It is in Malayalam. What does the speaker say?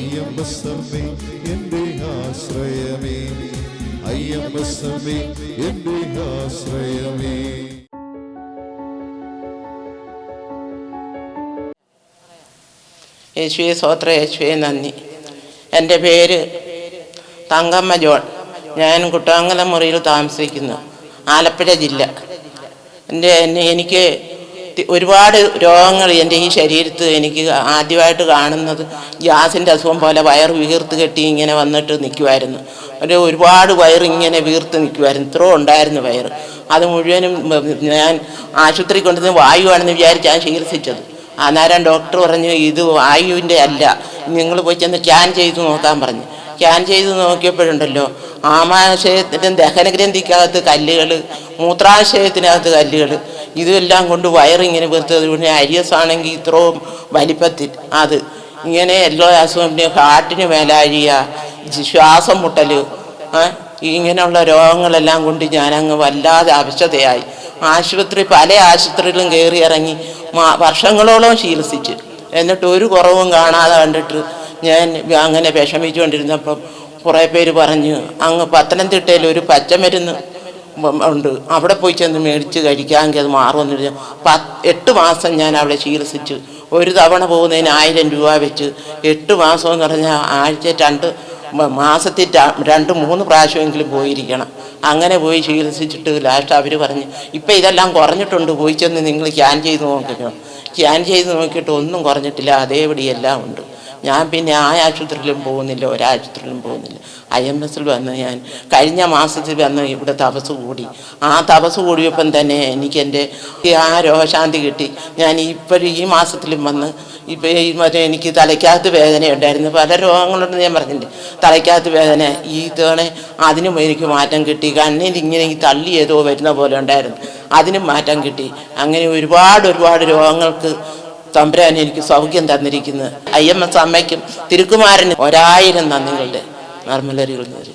അയ്യമ്പസമ്മേ എന്റെ ആശ്രയമേ. അയ്യമ്പസമ്മേ എന്റെ ആശ്രയമേ. യേശുവെ സ്വോത്ര യേശുവെ നന്ദി. എന്റെ പേര് തങ്കമ്മ ജോൺ. ഞാൻ കുട്ടാങ്കല മുറിയിൽ താമസിക്കുന്നു. ആലപ്പുഴ ജില്ല. എന്റെ എനിക്ക് ഒരുപാട് രോഗങ്ങൾ എന്റെ ഈ ശരീരത്ത് എനിക്ക് ആദ്യമായിട്ട് കാണുന്നത്. ഗ്യാസിന്റെ അസുഖം പോലെ വയർ വീർത്ത് കെട്ടി ഇങ്ങനെ വന്നിട്ട് നിൽക്കുമായിരുന്നു ഒരു ഒരുപാട് വയർ ഇങ്ങനെ വീർത്ത് നിൽക്കുമായിരുന്നു ഇത്രോ ഉണ്ടായിരുന്നു വയർ അത് മുഴുവനും ഞാൻ ആശുപത്രി കൊണ്ടുവന്ന് വായുവാണെന്ന് വിചാരിച്ചാണ് ചികിത്സിച്ചത്. അന്നേരം ഡോക്ടർ പറഞ്ഞു ഇത് വായുവിന്റെ അല്ല. നിങ്ങൾ പോയി ചെന്ന് സ്കാൻ ചെയ്ത് നോക്കാൻ പറഞ്ഞു. സ്കാൻ ചെയ്ത് നോക്കിയപ്പോഴുണ്ടല്ലോ ആമാശയത്തിന്റെ ദഹനഗ്രന്ഥിക്കകത്ത് കല്ലുകൾ മൂത്രാശയത്തിനകത്ത് കല്ലുകൾ ഇതെല്ലാം കൊണ്ട് വയറിങ്ങനെ വീർത്തത്. പിന്നെ അരിയസ് ആണെങ്കിൽ ഇത്രയും വലിപ്പത്തിൽ അത്. ഇങ്ങനെ എല്ലാ അസുഖം ഹാർട്ടിന് മേലാഴിയ ശ്വാസം മുട്ടൽ ഇങ്ങനെയുള്ള രോഗങ്ങളെല്ലാം കൊണ്ട് ഞാനങ്ങ് വല്ലാതെ അവശതയായി ആശുപത്രി പല ആശുപത്രിയിലും കയറി ഇറങ്ങി വർഷങ്ങളോളം ചികിത്സിച്ച്. എന്നിട്ട് ഒരു കുറവും കാണാതെ കണ്ടിട്ട് ഞാൻ അങ്ങനെ വിഷമിച്ചുകൊണ്ടിരുന്നപ്പം കുറേ പേര് പറഞ്ഞു അങ്ങ് പത്തനംതിട്ടയിൽ ഒരു പച്ചമരുന്ന് ഉണ്ട്. അവിടെ പോയി ചെന്ന് മേടിച്ച് കഴിക്കാമെങ്കിൽ അത് മാറുമെന്ന് പത്ത് എട്ട് മാസം ഞാൻ അവിടെ ചികിത്സിച്ചു. ഒരു തവണ പോകുന്നതിന് ആയിരം രൂപ വെച്ച്. എട്ട് മാസം എന്ന് പറഞ്ഞാൽ ആഴ്ച രണ്ട് മാസത്തിൽ രണ്ട് മൂന്ന് പ്രാവശ്യമെങ്കിലും പോയിരിക്കണം. അങ്ങനെ പോയി ചികിത്സിച്ചിട്ട് ലാസ്റ്റ് അവർ പറഞ്ഞ് ഇപ്പം ഇതെല്ലാം കുറഞ്ഞിട്ടുണ്ട്. പോയി ചെന്ന് നിങ്ങൾ ക്യാൻ ചെയ്ത് നോക്കണം ക്യാൻ ചെയ്ത് നോക്കിയിട്ട് ഒന്നും കുറഞ്ഞിട്ടില്ല. അതേപടി എല്ലാം ഉണ്ട്. ഞാൻ പിന്നെ ആ ആശുപത്രിയിലും പോകുന്നില്ല ഒരാശുപത്രിയിലും പോകുന്നില്ല. ഐ എം എസിൽ വന്ന് ഞാൻ കഴിഞ്ഞ മാസത്തിൽ വന്ന് ഇവിടെ തപസ് കൂടി. ആ തപസ് കൂടിയപ്പം തന്നെ എനിക്ക് എന്റെ ആ രോഗശാന്തി കിട്ടി. ഞാൻ ഇപ്പോഴും ഈ മാസത്തിലും വന്ന് ഇപ്പം ഈ മറ്റേ എനിക്ക് തലയ്ക്കകത്ത് വേദന ഉണ്ടായിരുന്നു. പല രോഗങ്ങളുണ്ടെന്ന് ഞാൻ പറഞ്ഞിട്ടുണ്ട് തലയ്ക്കകത്ത് വേദന ഈ തവണ അതിനും എനിക്ക് മാറ്റം കിട്ടി. കണ്ണിൽ ഇങ്ങനെ തള്ളി ഏതോ വരുന്ന പോലെ ഉണ്ടായിരുന്നു. അതിനും മാറ്റം കിട്ടി. അങ്ങനെ ഒരുപാട് ഒരുപാട് രോഗങ്ങൾക്ക് തമ്പുരാൻ എനിക്ക് സൗഖ്യം തന്നിരിക്കുന്നത് അയ്യമ്മ സമ്മയ്ക്കും തിരുക്കുമാരനും ഒരായിരം നന്ദികളുടെ നർമ്മലരികൾ നേരി